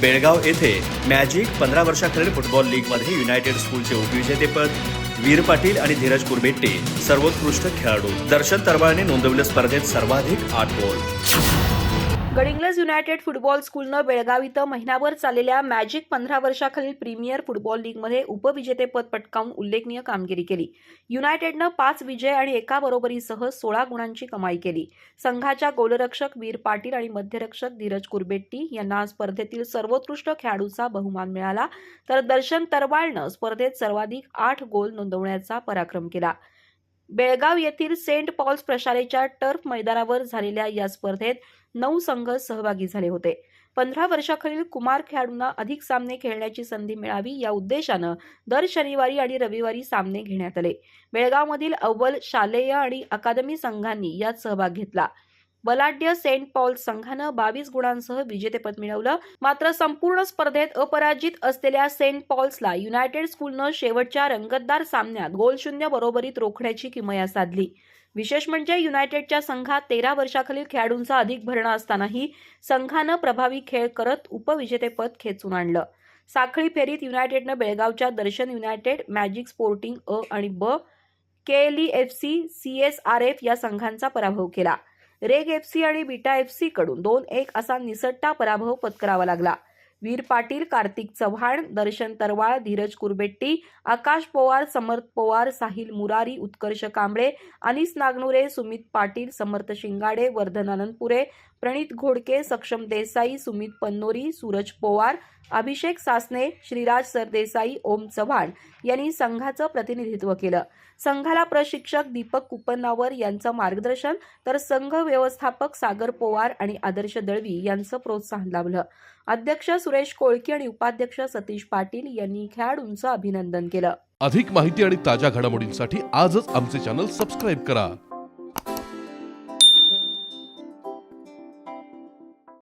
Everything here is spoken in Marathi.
बेळगाव येथे मॅजिक पंधरा वर्षाखालील फुटबॉल लीगमध्ये युनायटेड स्कूलचे उपविजेतेपद वीर पाटील आणि धीरज कुरबेट्टे सर्वोत्कृष्ट खेळाडू. दर्शन तरवाळने नोंदवलेल्या स्पर्धेत सर्वाधिक आठ गोल. गडिंग्लज युनायटेड फुटबॉल स्कूलनं बेळगाव इथं महिनाभर चाललेल्या मॅजिक पंधरा वर्षाखालील प्रीमियर फुटबॉल लीगमध्ये उपविजेतेपद पटकावून उल्लेखनीय कामगिरी केली. युनायटेडनं पाच विजय आणि एका बरोबरीसह सोळा गुणांची कमाई केली. संघाच्या गोलरक्षक वीर पाटील आणि मध्यरक्षक धीरज कुरबेट्टी यांना स्पर्धेतील सर्वोत्कृष्ट खेळाडूचा बहुमान मिळाला तर दर्शन तरवाळनं स्पर्धेत सर्वाधिक आठ गोल नोंदवण्याचा पराक्रम केला. बेळगाव येथील सेंट पॉल्स प्रशालेच्या टर्फ मैदानावर झालेल्या या स्पर्धेत नऊ संघ सहभागी झाले होते. पंधरा वर्षाखालील कुमार खेळाडूंना अधिक सामने खेळण्याची संधी मिळावी या उद्देशानं दर शनिवारी आणि रविवारी सामने घेण्यात आले. बेळगावमधील अव्वल शालेय आणि अकादमी संघांनी यात सहभाग घेतला. बलाढ्य सेंट पॉल संघानं बावीस गुणांसह विजेतेपद मिळवलं. मात्र संपूर्ण स्पर्धेत अपराजित असलेल्या सेंट पॉल्सला युनायटेड स्कूलनं शेवटच्या रंगतदार सामन्यात गोलशून्य बरोबरीत रोखण्याची किमया साधली. विशेष म्हणजे युनायटेडच्या संघात तेरा वर्षाखालील खेळाडूंचा अधिक भरणा असतानाही संघानं प्रभावी खेळ करत उपविजेतेपद खेचून आणलं. साखळी फेरीत युनायटेडनं बेळगावच्या दर्शन युनायटेड मॅजिक स्पोर्टिंग अ आणि ब KLE F C C S R F या संघांचा पराभव केला. रेग एफ सी आणि बीटा एफ सी कडून दोन एक असा निसट्टा पराभव पत्करावा लागला. वीर पाटील कार्तिक चव्हाण दर्शन तरवाळ धीरज कुरबेट्टी आकाश पवार समर्थ पवार साहिल मुरारी उत्कर्ष कांबळे अनिस नागनुरे सुमित पाटील समर्थ शिंगाडे वर्धन आनंदपुरे प्रणित घोडके सक्षम देसाई सुमित पन्नोरी सूरज पोवार अभिषेक सासने श्रीराज सरदेसाई ओम चव्हाण यांनी संघाचं प्रतिनिधित्व केलं. संघाला प्रशिक्षक दीपक कुपन्नावर यांचं मार्गदर्शन तर संघ व्यवस्थापक सागर पोवार आणि आदर्श दळवी यांचं प्रोत्साहन लाभलं. अध्यक्ष सुरेश कोळकी आणि उपाध्यक्ष सतीश पाटील यांनी खेळाडूंचं अभिनंदन केलं. अधिक माहिती आणि ताज्या घडामोडींसाठी आजच आमचे चॅनल सबस्क्राईब करा.